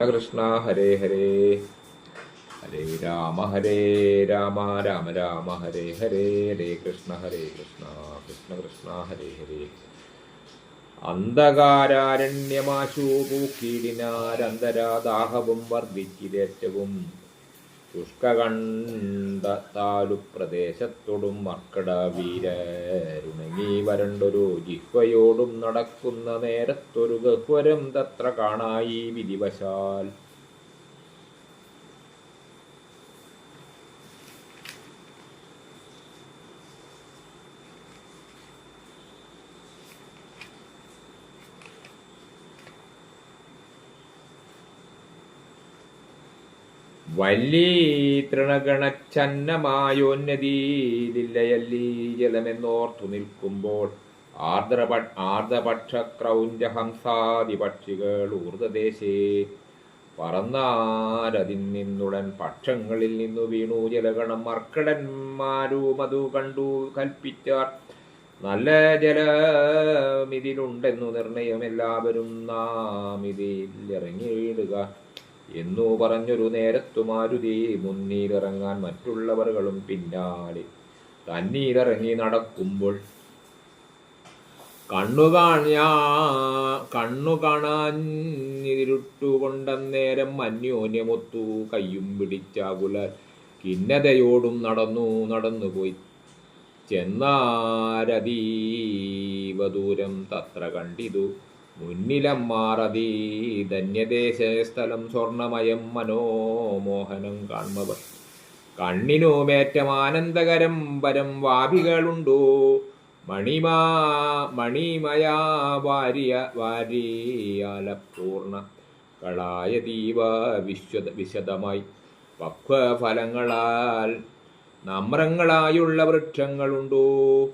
കൃഷ്ണ ഹരേ ഹരേ. ഹരേ രാമ ഹരേ രാമ രാമ രാമ ഹരേ ഹരേ. ഹരേ കൃഷ്ണ ഹരേ കൃഷ്ണ കൃഷ്ണ കൃഷ്ണ ഹരേ ഹരേ. അന്ധകാരാരണ്യമാശു പൂക്കീടിനാരന്തരാദാഹവും വർദ്ധിച്ചിരേറ്റവും. ശുഷ്കകണ്ഠത്താലു പ്രദേശത്തോടും മർക്കട വീരരുണങ്ങി വരണ്ടൊരു ജിഹ്വയോടും നടക്കുന്ന നേരത്തൊരു ഗഹ്വരം തത്ര കാണായി വിധിവശാൽ. വല്ലീ ജലമെന്നോർത്തു നിൽക്കുമ്പോൾ ആർദ്രപ ആർദ്രപക്ഷ ക്രൗഞ്ചഹംസാദി പക്ഷികൾ പറന്നാരതിൽ നിന്നുടൻ പക്ഷങ്ങളിൽ നിന്നു വീണു ജലഗണം മർക്കടന്മാരും അതു കണ്ടു കൽപ്പിച്ചാർ. നല്ല ജലമിതിലുണ്ടെന്നു നിർണയം എല്ലാവരും നാം ഇതിൽ ഇറങ്ങിയിടുക. എന്നു പറഞ്ഞൊരു നേരത്തു മാരുതി മുന്നിലിറങ്ങാൻ മറ്റുള്ളവர்களுം പിന്നാലെ. തന്നീലിറങ്ങി നടക്കുമ്പോൾ കണ്ണുകാണിയാ കണ്ണു കാണാനിരുട്ടുകൊണ്ടന്നേരം അന്യോന്യമൊത്തു കയ്യും പിടിച്ചാകുല ഖിന്നതയോടും നടന്നു നടന്നുപോയി. ചെന്നാരതീവ ദൂരം തത്ര കണ്ടിതു. മുന്നിലമ്മാറതീ ധന്യദേശ സ്ഥലം സ്വർണമയം മനോമോഹനം കാൺമവർ. കണ്ണിനുമേറ്റം ആനന്ദകരം വരം വാഭികളുണ്ടോ മണിമാ മണിമയാ വാരിയ വാരിയാലപൂർണ കളായ ദീപ വിശ്വത വിശദമായി. പക്വഫലങ്ങളാൽ നമ്രങ്ങളായുള്ള വൃക്ഷങ്ങളുണ്ടോ?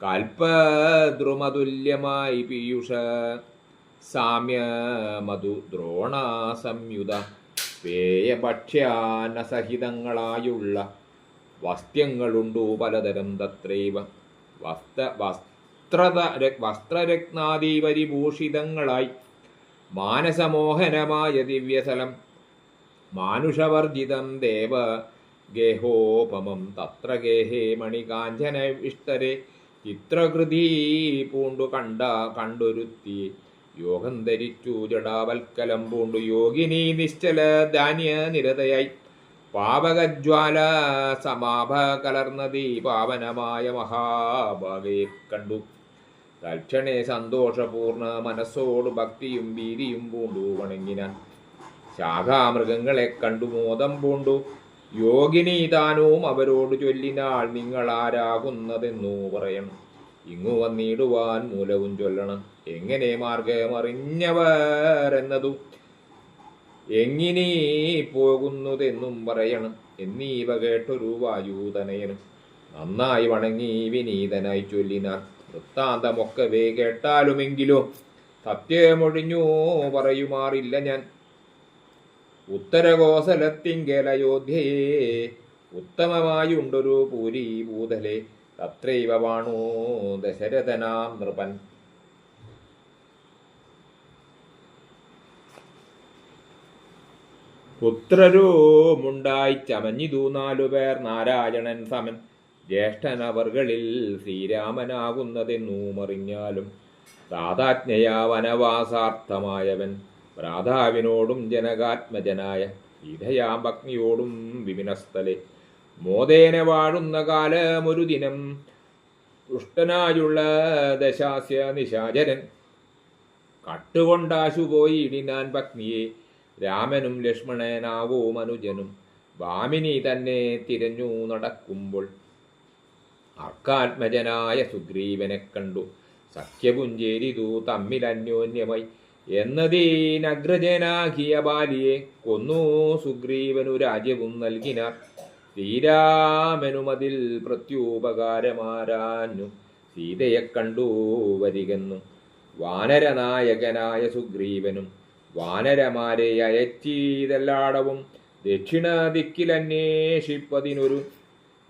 കൽപ്പദ്രുമതുല്യമായി പീയൂഷ സാമ്യ ദ്രോണാസംയുത ദ്രോണ സംയുത പേയഭക്ഷ്യാനസഹിതങ്ങളായുള്ള വസ്ത്യങ്ങളുണ്ടു പലതരം തത്രൈവ. വസ്ത്ര വസ്ത്രത വസ്ത്രരത്നാദിപരിഭൂഷിതങ്ങളായി മാനസമോഹനമായ ദിവ്യസലം. മാനുഷവർജിതം ദേവ ഗേഹോപമം തത്ര ഗേഹേ മണികാഞ്ചന വിഷ്ടരെ ചിത്രകൃതി പൂണ്ടു കണ്ട കണ്ടൊരുത്തി യോഗം ധരിച്ചു ജടാവൽക്കലം പൂണ്ടു യോഗിനി നിശ്ചല ധാന്യ നിരതയായി. പാവകജ്വാല സമാഭ കലർന്നതി പാവനമായ മഹാഭാഗയെ കണ്ടു. തൽക്ഷണേ സന്തോഷപൂർണ മനസ്സോട് ഭക്തിയും ഭീതിയും പൂണ്ടു വണങ്ങിനാൻ ശാഖാമൃഗങ്ങളെ കണ്ടു മോദം പൂണ്ടു. യോഗിനി താനും അവരോട് ചൊല്ലിനാൾ നിങ്ങൾ ആരാകുന്നതെന്നു പറയണം. ഇങ്ങു വന്നിടുവാൻ മൂലവും ചൊല്ലണം. എങ്ങനെ മാർഗമറിഞ്ഞവർ എന്നതു എങ്ങിനീ പോകുന്നതെന്നും പറയണം. എന്നീവ കേട്ടൊരു വായുതനയനും നന്നായി വണങ്ങി വിനീതനായി ചൊല്ലിനാൻ വൃത്താന്തമൊക്കവേ കേട്ടാലുമെങ്കിലോ സത്യമൊഴിഞ്ഞു പറയുമാറില്ല ഞാൻ. ഉത്തരകോസലത്തിങ്കലയോധ്യയെ ഉത്തമമായുണ്ടൊരു പൂരി ഭൂതലെ തത്രൈവ വാണു ദശരഥനാം നൃപൻ പുത്രരുമുണ്ടായി ചമഞ്ഞിതു നാലുപേർ നാരായണൻ സമൻ. ജ്യേഷ്ഠനവർകളിൽ ശ്രീരാമനാകുന്നതെന്നൂമറിഞ്ഞാലും താതാജ്ഞയാ വനവാസാർത്ഥമായവൻ ഭ്രാതാവിനോടും ജനകാത്മജനായ സീതയാം ഭഗ്നിയോടും വിപിനസ്ഥലെ മോദേന വാഴുന്ന കാലമൊരു ദിനം ദുഷ്ടനായുള്ള ദശാസ്യ നിശാചരൻ കട്ടുകൊണ്ടാശുപോയി ഇടിനാൻ ഭഗ്നിയെ രാമനും ലക്ഷ്മണനാവോ മനുജനും വാമിനി തന്നെ തിരഞ്ഞു നടക്കുമ്പോൾ അർക്കാത്മജനായ സുഗ്രീവനെ കണ്ടു. സഖ്യപുഞ്ചേരിതു തമ്മിൽ അന്യോന്യമായി. എന്നതീനഗ്രജനാകിയ ബാലിയെ കൊന്നു. സുഗ്രീവനു രാജ്യവും നൽകിനാർ. ശ്രീരാമനുമതിൽ പ്രത്യുപകാരമാരാഞ്ഞു. സീതയെ കണ്ടു വരികെന്നും. വാനരനായകനായ സുഗ്രീവനും വാനരമാരെ അയച്ചീതെല്ലാടവും ദക്ഷിണ ദിക്കിലന്വേഷിപ്പതിനൊരു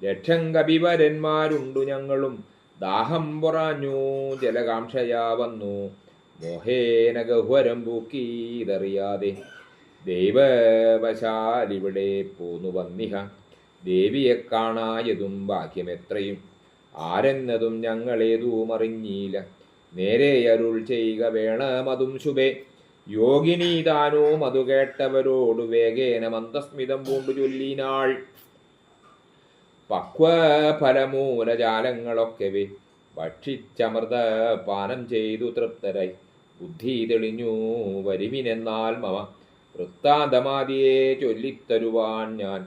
ലക്ഷം കപിവരന്മാരുണ്ടു ഞങ്ങളും. ദാഹം പൊറാഞ്ഞു ജലകാംക്ഷയാ വന്നു. മോഹേന ഗഹ്വരം പൂക്കീതറിയാതെ ദൈവവശാലിവിടെ പോന്നു വന്നിഹ. ദേവിയെ കാണായതും ഭാഗ്യമെത്രയും. ആരെന്നതും ഞങ്ങളേതുമറിഞ്ഞീല. നേരെ അരുൾ ചെയ്യുക വേണമതും ശുഭേ. യോഗിനി മതു കേട്ടവരോട് വേഗേന മന്ദസ്മിതം പൂണ്ടു ചൊല്ലിനാൾ. പക്വ ഫലമൂലജാലങ്ങളൊക്കെ ഭക്ഷിച്ചമൃത പാനം ചെയ്തു തൃപ്തരായി. ബുദ്ധി തെളിഞ്ഞു വരുവിനെന്നാൽ മമ വൃത്താന്തമാതിയെ ചൊല്ലിത്തരുവാൻ ഞാൻ.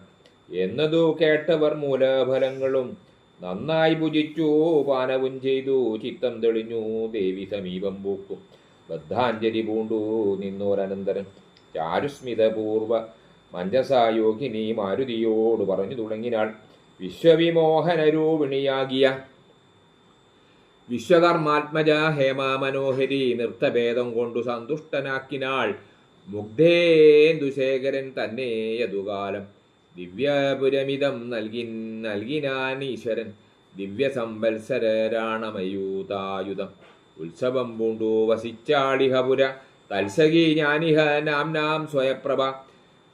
എന്നതു കേട്ടവർ മൂലഫലങ്ങളും നന്നായി ഭുജിച്ചു പാനവും ചെയ്തു ചിത്തം തെളിഞ്ഞു ദേവി സമീപം പൂക്കും. ബദ്ധാഞ്ജലി പൂണ്ടു നിന്നോരനന്തരൻ ചാരുസ്മിതപൂർവ മഞ്ജസായോഗിനി മാരുതിയോട് പറഞ്ഞു തുടങ്ങിനാൾ. വിശ്വവിമോഹനരൂപിണിയാകിയ വിശ്വകർമാത്മജ ഹേമാമനോഹരി നൃത്തഭേദം കൊണ്ടു സന്തുഷ്ടനാക്കിനാൾ. മുഗ്ധേന്ദുശേഖരൻ തന്നെ യതുകാലം ദിവ്യപുരമിതം നൽകി നൽകിനാൻ ഈശ്വരൻ ദിവ്യസംവത്സരരാണമയൂതായുധം ഉത്സവം പൂണ്ടു വസിച്ചാളിഹപുര തത്സഖി ജ്ഞാനിഹ നാം സ്വയപ്രഭ.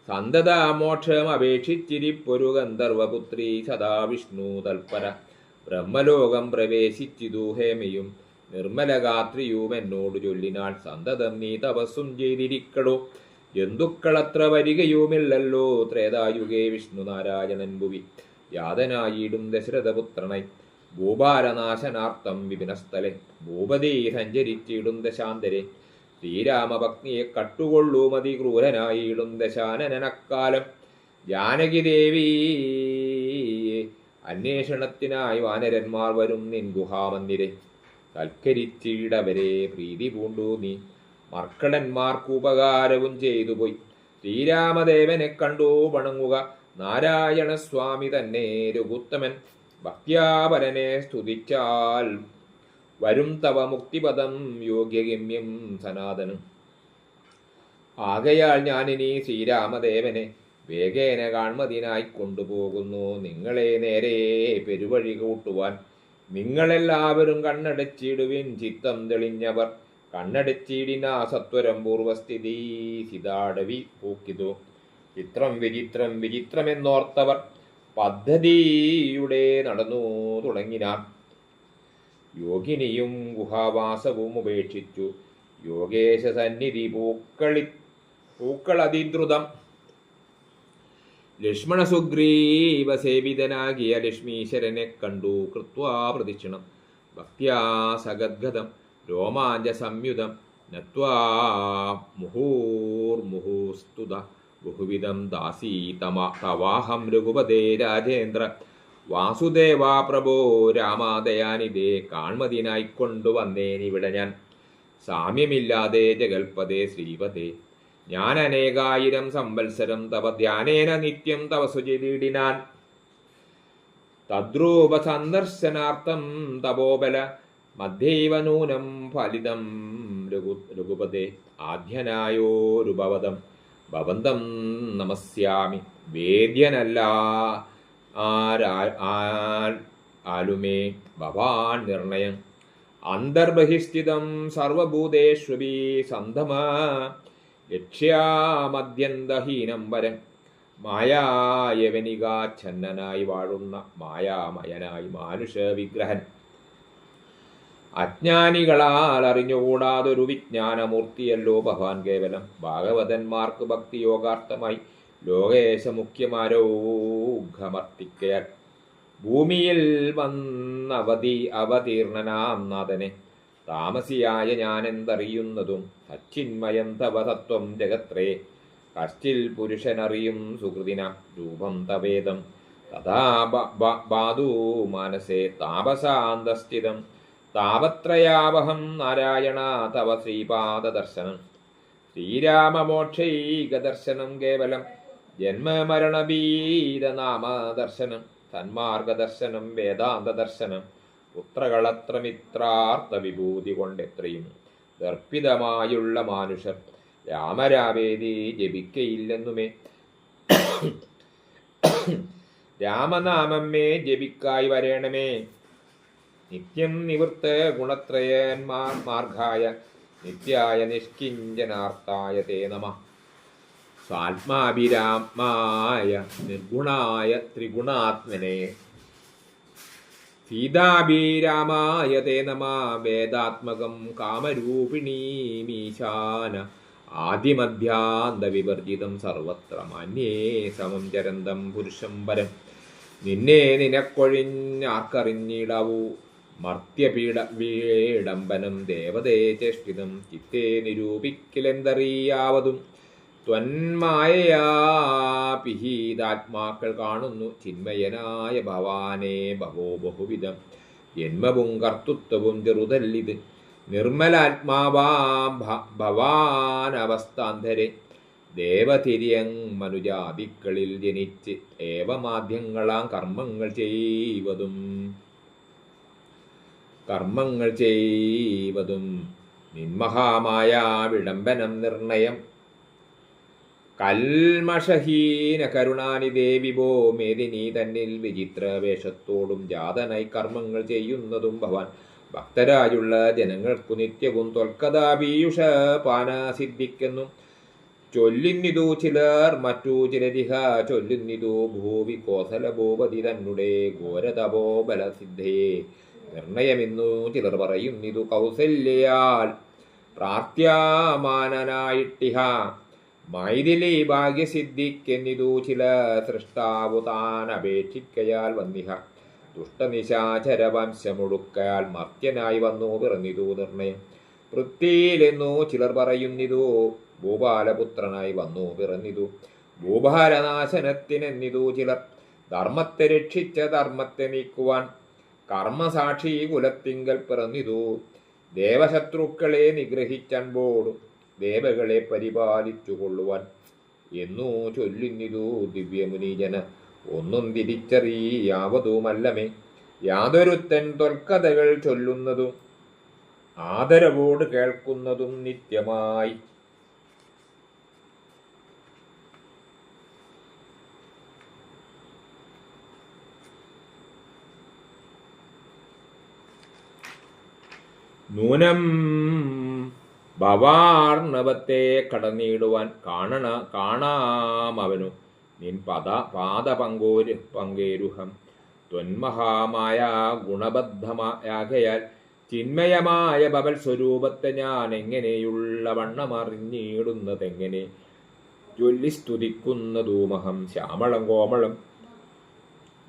സന്തത മോക്ഷം അപേക്ഷിച്ചിരിപ്പൊരു ഗന്ധർവപുത്രി സദാ വിഷ്ണു തൽപര. ബ്രഹ്മലോകം പ്രവേശിച്ചിതു ഹേമയും. നിർമ്മലഗാത്രിയും എന്നോട് ചൊല്ലിനാൾ സന്തതം നീ തപസ്സും ചെയ്തിരിക്കടോ. ജന്തുക്കളത്ര വരികയുമില്ലല്ലോ ത്രേതായുഗേ വിഷ്ണു നാരായണൻ ഭുവി. യാതനായിടും ദശരഥപുത്രനായി ഭൂഭാരനാശനാർത്ഥം വിപിനസ്ഥലെ. ഭൂപതി സഞ്ചരിച്ചിടും ദശാന്തരെ ശ്രീരാമഭക്തിയെ കട്ടുകൊള്ളൂ മതി ക്രൂരനായിടും ദശാനനക്കാലം ജാനകി ദേവി അന്വേഷണത്തിനായി വാനരന്മാർ വരും നിൻ ഗുഹാമന്ദിരെ. തൽക്കരിച്ചിടവരെ പ്രീതി പൂണ്ടു നീ. മർക്കടന്മാർക്ക് ഉപകാരവും ചെയ്തു പോയി. ശ്രീരാമദേവനെ കണ്ടു വണങ്ങുക നാരായണസ്വാമി തന്നെ രഘുത്തമൻ. ഭക്യാപരനെ സ്തുതിച്ചാൽ വരും തവ മുക്തിപദം യോഗ്യഗമ്യം സനാതനം. ആകയാൽ ഞാനിനി ശ്രീരാമദേവനെ വേഗേന കാൺമതിനായി കൊണ്ടുപോകുന്നു. നിങ്ങളെ നേരെ പെരുവഴി കൂട്ടുവാൻ നിങ്ങളെല്ലാവരും കണ്ണടച്ചിടുവിൻ ചിത്തം തെളിഞ്ഞവർ. കണ്ണടച്ചിടിന സത്വരം പൂർവസ്ഥിതി സിതാടവി പൂക്കിതു. ചിത്രം വിചിത്രം വിചിത്രമെന്നോർത്തവർ പദ്ധതിയുടെ നടന്നു തുടങ്ങിനാർ യോഗിനിയും ഗുഹാവാസവും ഉപേക്ഷിച്ചു. യോഗേശ സന്നിധി പൂക്കളി പൂക്കളതിദ്രുതം. ലക്ഷ്മണ സുഗ്രീവ സേവിതനാകിയ ലക്ഷ്മീശ്വരനെ കണ്ടു കൃത്വാ പ്രദക്ഷിണം ഭക്യാ സഗദ്ഗതം രോമാഞ്ച സംയുതം നത്വാ മുഹൂർമുഹുസ്തുത ബഹുവിധം ദാസീ തമ തവാഹം രഘുപതേ രാജേന്ദ്ര. വാസുദേവാ പ്രഭോ രാമാദയാനിതേ കാൺമതിനായി കൊണ്ടുവന്നേനിവിടെ ഞാൻ. സാമ്യമില്ലാതെ ജഗൽപദേ ശ്രീപദേ ഞാൻ അനേകായിരം സംവത്സരം തവ ധ്യാനേന നിത്യം തവ സുചിതീടിനാൻ തദ്രൂപ സന്ദർശനാർത്ഥം തപോബല മധ്യൈവ നൂനം ഫലിതം രഘു രഘുപദേ ആദ്യനായോരുഭവതം ഭവന്തം നമസ്യാമി. വേദ്യനല്ല. ആലുമേ ഭവാൻ നിർണയം. അന്തർബഹിസ്ഥിതം സർവഭൂതേഷ്വപി സന്ധമ. ലക്ഷ്യാമദ്യന്തഹീനം വരം. മായായവനികാച്ഛന്നനായി വാഴുന്ന മായാമയനായി മാനുഷ വിഗ്രഹൻ അജ്ഞാനികളാൽ അറിഞ്ഞുകൂടാതൊരു വിജ്ഞാനമൂർത്തിയല്ലോ ഭഗവാൻ കേവലം. ഭാഗവതന്മാർക്ക് ഭക്തിയോഗാർത്ഥമായി ലോകേശ മുഖ്യമാരോഘമർത്തിക്കയാൽ ഭൂമിയിൽ വന്നവതി അവതീർണനാം നാഥനെ. താമസിയായ ഞാനെന്തറിയുന്നതും സച്ചിന്മയം ജഗത്രേ. കശ്ചിൽ പുരുഷനറിയും സുഹൃതിന രൂപം തവേദം. തഥാ ബാധു മാനസേ താപസാന്തസ്ഥിതം. താപത്രയാവഹം നാരായണ തവ ശ്രീപാദദർശനം. ശ്രീരാമമോക്ഷൈകദർശനം കേവലം ജന്മമരണഭീതനാമദർശനം തന്മാർഗദർശനം വേദാന്തദർശനം പുത്രകളത്രമിത്രാർത്ഥ വിഭൂതി കൊണ്ടെത്രയും ദർപ്പിതമായുള്ള മാനുഷർ രാമരാവേദി ജപിക്കയില്ലെന്നുമേ. രാമനാമമ്മേ ജപിക്കായി വരേണമേ. നിത്യം നിവൃത്ത ഗുണത്രയന്മാർ മാർഗായ നിത്യായ നിഷ്കിഞ്ചനാർത്ഥായ തേ നമ. സ്വാത്മാഭിരാമായ നിർഗുണായ ത്രിഗുണാത്മനെ. സീതാഭിരാമായ തേ നമ വേദാത്മകം കാമരൂപിണീമീശാന ആദിമധ്യാന്ത വിവർജിതം സർവത്ര മാന്യേ സമം ചരന്തം പുരുഷം പരം നിന്നെ നിനക്കൊഴിഞ്ഞാർക്കറിഞ്ഞിടാവൂ. മർത്യപീഡ വീടംബനം ദേവതയെ ചേഷ്ടിതം ചിത്തേ നിരൂപിക്കലെന്തറിയാവതും. ത്വന്മായയാ പിഹീതാത്മാക്കൾ കാണുന്നു ചിന്മയനായ ഭവാനേ ഭവോ ബഹുവിധം. ജന്മവും കർത്തൃത്വവും ചെറുതല്ലിത്. നിർമ്മലാത്മാവാം ഭവാനവസ്ഥാന്തരെ. ദേവതിര്യങ് മനുജാതിക്കളിൽ ജനിച്ച് ഏവമാധ്യങ്ങളാം കർമ്മങ്ങൾ ചെയ്വതും. കർമ്മങ്ങൾ ചെയ്വതും നിന്മഹാമായ വിളംബനം നിർണയം. കൽമഷഹീന ദേവി വിഭോ മേദിനി തന്നിൽ വിചിത്ര വേഷത്തോടും ജാതനായി കർമ്മങ്ങൾ ചെയ്യുന്നതും ഭവാൻ. ഭക്തരായുള്ള ജനങ്ങൾക്കു നിത്യവും തൊൽക്കഥാ പീയുഷ പാന സിദ്ധിക്കുന്നു. ചൊല്ലുന്നിതു ചിലർ മറ്റു ചിലരിഹ ചൊല്ലുന്നിതു ഭൂവി കോസല ഭൂപതി തന്നെ ഘോരതപോ ബലസിദ്ധയെ നിർണയമെന്നു ചിലർ പറയും ഇതു കൗസല്യയാൽ പ്രാർത്ഥ്യമാനനായിട്ടിഹ. മൈഥിലി ഭാഗ്യസിദ്ധിക്കെന്നിതു ചില സൃഷ്ടാവു താൻ അപേക്ഷിക്കയാൽ വന്നിഹ. ദുഷ്ടനിശാചരവംശമൊടുക്കയാൽ മർത്യനായി വന്നു പിറന്നിതു നിർണയം. പൃഥ്വിയിലെന്നു ചിലർ പറയുന്നിതു ഭൂപാലപുത്രനായി വന്നു പിറന്നിതു. ഭൂപാലനാശനത്തിനെന്നിതു ചിലർ ധർമ്മത്തെ രക്ഷിച്ച ധർമ്മത്തെ നീക്കുവാൻ കർമ്മസാക്ഷി കുലത്തിങ്കൽ പിറന്നിതു. ദേവശത്രുക്കളെ നിഗ്രഹിച്ചൻപോടും ദേവകളെ പരിപാലിച്ചു കൊള്ളുവാൻ എന്നു ചൊല്ലുന്നിതു ദിവ്യമുനീജന. ഒന്നും തിരിച്ചറിയാവതുമല്ലമേ. യാതൊരുത്തൻ തൊൽക്കഥകൾ ചൊല്ലുന്നതും ആദരവോട് കേൾക്കുന്നതും നിത്യമായി. നൂനം. ഭവാർണവത്തെ കടന്നിടുവാൻ കാണണ കാണാമവനു നിൻ പദ പാദ പങ്കോരു പങ്കേരുഹം. ത്വന്മഹാമായ ഗുണബദ്ധമായാകയാൽ ചിന്മയമായ ബബൽ സ്വരൂപത്തെ ഞാൻ എങ്ങനെയുള്ള വണ്ണമറിഞ്ഞിടുന്നതെങ്ങനെ ചൊല്ലി സ്തുതിക്കുന്നതൂമഹം ശ്യാമളം കോമളം.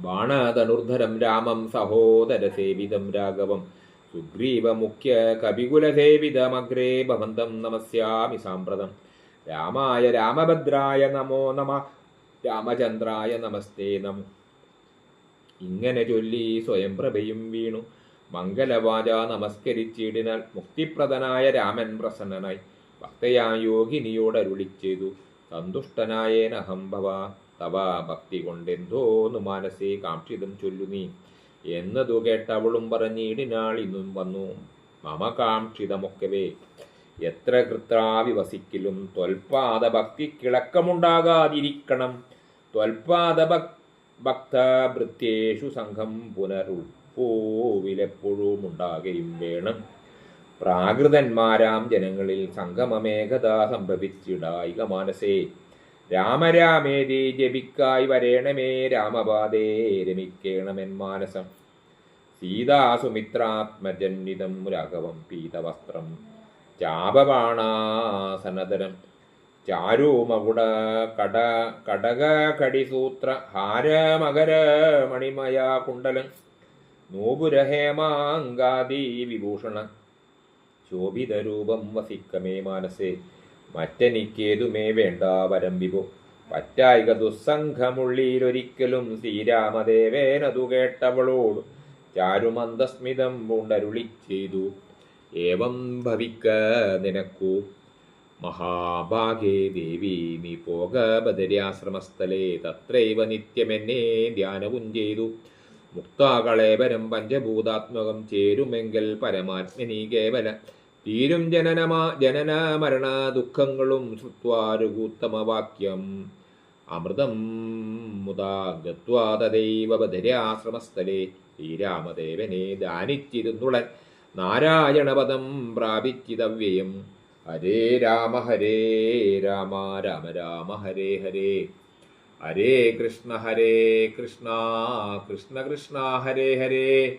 ബാണതനുർധരം രാമം സഹോദര സേവിതം രാഘവം. സുഗ്രീവ മുഖ്യ കപികുല സേവിതമഗ്രേ ഭവന്തം നമസ്യാമി സാമ്പ്രതം. രാമായ രാമഭദ്രായ നമോ നമ രാമചന്ദ്രായ നമസ്തേ നമ. ഇങ്ങനെ ചൊല്ലി സ്വയം പ്രഭയും വീണു. മംഗലവാച നമസ്കരിച്ചിടിനാൽ മുക്തിപ്രദനായ രാമൻ പ്രസന്നനായി. ഭക്തയാ യോഗിനിയോട് അരുളി ചെയ്തു. സന്തുഷ്ടനായേനഹം ഭവ തവ ഭക്തി കൊണ്ടെന്തോന്നു മാനസേ കാക്ഷിതം ചൊല്ലു എന്നതു കേട്ടവളും പറഞ്ഞിടിനാൾ ഇന്നും വന്നു. മമകാംക്ഷിതമൊക്കവേ എത്ര കൃത്രാവി തൊൽപാദ ത്വൽപാദ ഭക്തി കിളക്കമുണ്ടാകാതിരിക്കണം ത്വൽപാദ ഭക് ഭക്തഭൃത്യേഷു സംഘം പുനരുൾപ്പോവിലെപ്പോഴും ഉണ്ടാകുകയും വേണം. പ്രാകൃതന്മാരാം ജനങ്ങളിൽ സംഗമമേകത സംഭവിച്ചിടായിക മാനസേ. രാമരാമേതി ജപിക്കായി വരേണമേ രാമപാദേ രമിക്കേണമെൻ മാനസം. സീതാസുമിത്രാത്മജന്നിതം രാഘവം പീതവസ്ത്രം. ചാപബാണാസനതരം ചാരുമകുട കട കടക കടിസൂത്ര ഹാരമകര മണിമയ കുണ്ടലൻ. നൂപുരഹേമാങ്കാദി വിഭൂഷണ. ശോഭിതരൂപം വസിക്കമേ മാനസേ. മറ്റെനിക്കേതുമേ വേണ്ട വരം പറ്റായിക ദുസ്സംഘമുള്ളിയിലൊരിക്കലും ശ്രീരാമദേവേനതു കേട്ടവളോട് ചാരുമന്ദസ്മിതം പൂണ്ടരുളി ചെയ്തു. ഏവം ഭവിക്ക നിനക്കു. മഹാഭാഗേ ദേവി നീ പോക ബദര്യാശ്രമസ്ഥലേ തത്രൈവ നിത്യമെന്നെ ധ്യാനവും ചെയ്തു. മുക്താകളേവരം പഞ്ചഭൂതാത്മകം ചേരുമെങ്കിൽ പരമാത്മനി കേവല തീരും ജനനമാ ജനന മരണ ദുഃഖങ്ങളും ശ്രുത്വാരുകൂത്തമവാക്യം. അമൃതം മുതാ ഗത്വാ ശ്രീരാമദേവനെ ദാനിച്ചിരുന്നുളൻ നാരായണപദം പ്രാപിച്ചിതവ്യയം. ഹരേ രാമ ഹരേ രാമ രാമ രാമ ഹരേ ഹരേ. ഹരേ കൃഷ്ണ ഹരേ കൃഷ്ണ കൃഷ്ണ കൃഷ്ണ ഹരേ ഹരേ.